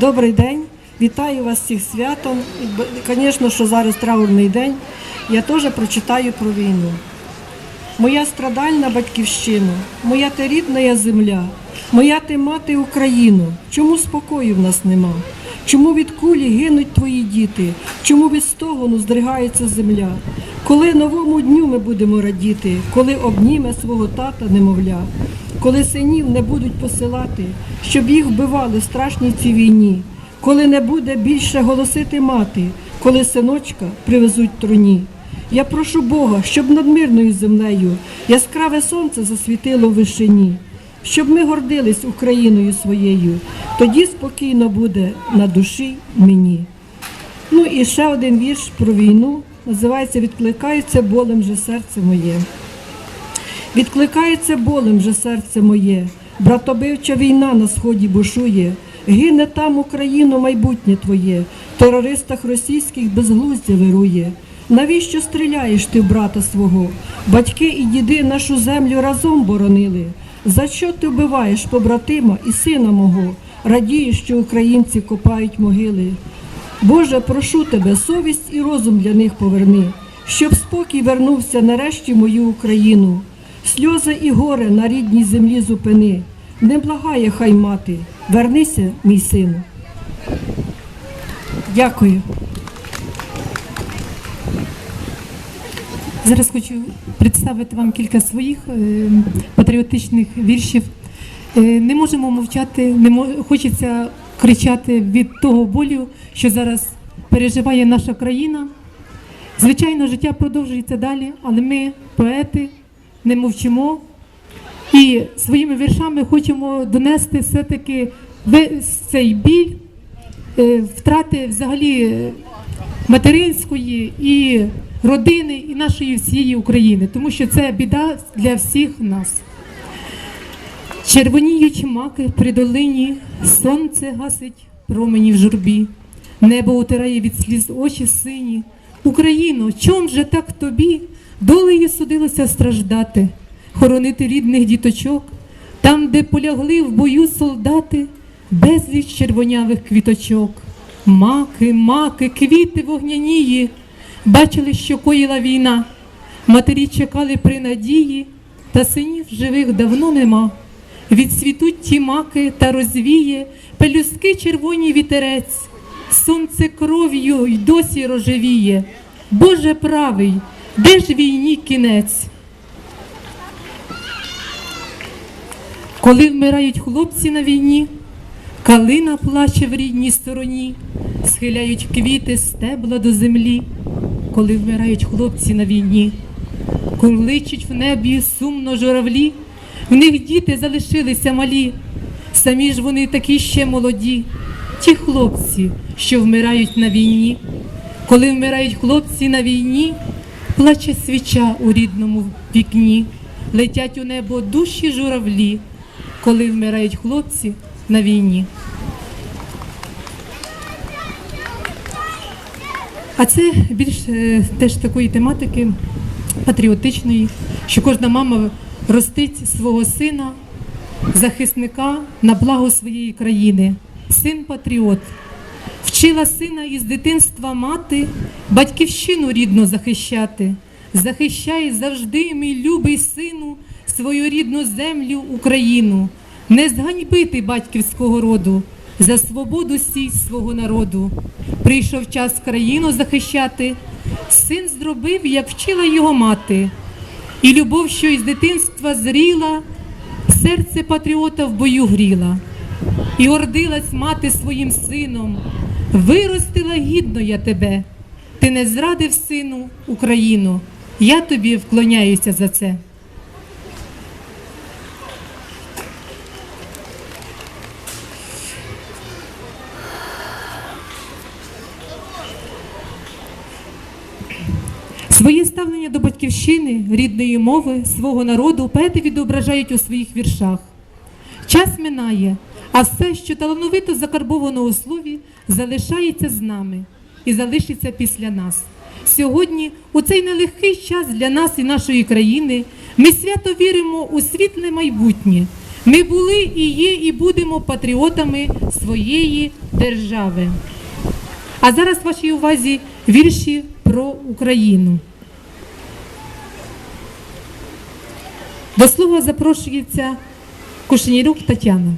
Добрий день, вітаю вас всіх святом. Звісно, що зараз траурний день. Я теж прочитаю про війну. Моя страдальна батьківщина, моя ти рідна земля, моя ти мати Україну. Чому спокою в нас нема? Чому від кулі гинуть твої діти? Чому від стогону здригається земля? Коли новому дню ми будемо радіти, коли обніме свого тата немовля, коли синів не будуть посилати, щоб їх вбивали в страшній цій війні, коли не буде більше голосити мати, коли синочка привезуть труні. Я прошу Бога, щоб над мирною землею яскраве сонце засвітило в вишині, щоб ми гордились Україною своєю, тоді спокійно буде на душі мені. Ну і ще один вірш про війну. Називається Відкликається болем же серце моє. Відкликається болем же серце моє, братобивча війна на сході бушує, гине там Україну майбутнє твоє, терористах російських безглуздя вирує. Навіщо стріляєш ти брата свого? Батьки і діди нашу землю разом боронили. За що ти вбиваєш побратима і сина мого? Радієш, що українці копають могили. Боже, прошу тебе, совість і розум для них поверни, щоб спокій вернувся нарешті в мою Україну. Сльози і горе на рідній землі зупини. Не благає хай мати, вернися, мій сину. Дякую. Зараз хочу представити вам кілька своїх е, патріотичних віршів. Е, не можемо мовчати, не мо- хочеться кричати від того болю, що зараз переживає наша країна. Звичайно, життя продовжується далі, але ми, поети, не мовчимо і своїми віршами хочемо донести все-таки цей біль, е, втрати взагалі материнської і родини, і нашої всієї України, тому що це біда для всіх нас. Червоніють маки при долині, сонце гасить промені в журбі, небо утирає від сліз очі сині. Україно, чом же так тобі? Долею судилося страждати, хоронити рідних діточок, там, де полягли в бою солдати, безліч червонявих квіточок, маки, маки, квіти вогнянії, бачили, що коїла війна, матері чекали при надії, та синів живих давно нема. Відсвітуть ті маки та розвіє пелюстки червоні вітерець, сонце кров'ю й досі рожевіє. Боже правий, де ж війні кінець? Коли вмирають хлопці на війні, калина плаче в рідній стороні, схиляють квіти стебла до землі, коли вмирають хлопці на війні, курличуть в небі сумно журавлі, в них діти залишилися малі, самі ж вони такі ще молоді, ті хлопці, що вмирають на війні. Коли вмирають хлопці на війні, плаче свіча у рідному вікні, летять у небо душі журавлі, коли вмирають хлопці на війні. А це більш е, теж такої тематики патріотичної, що кожна мама ростить свого сина, захисника на благо своєї країни. Син патріот. Вчила сина із дитинства мати, батьківщину рідно захищати. Захищай завжди, мій любий сину, свою рідну землю, Україну. Не зганьбити батьківського роду, за свободу сій свого народу. Прийшов час країну захищати. Син зробив, як вчила його мати. І любов, що із дитинства зріла, серце патріота в бою гріла. І гордилась мати своїм сином. Виростила гідно я тебе. Ти не зрадив сину Україну. Я тобі вклоняюся за це. Своє ставлення до батьківщини, рідної мови, свого народу поети відображають у своїх віршах. Час минає, а все, що талановито закарбовано у слові, залишається з нами і залишиться після нас. Сьогодні, у цей нелегкий час для нас і нашої країни, ми свято віримо у світле майбутнє. Ми були і є, і будемо патріотами своєї держави. А зараз вашій увазі вірші про Україну. До слова запрошується Кушенірук Тетяна.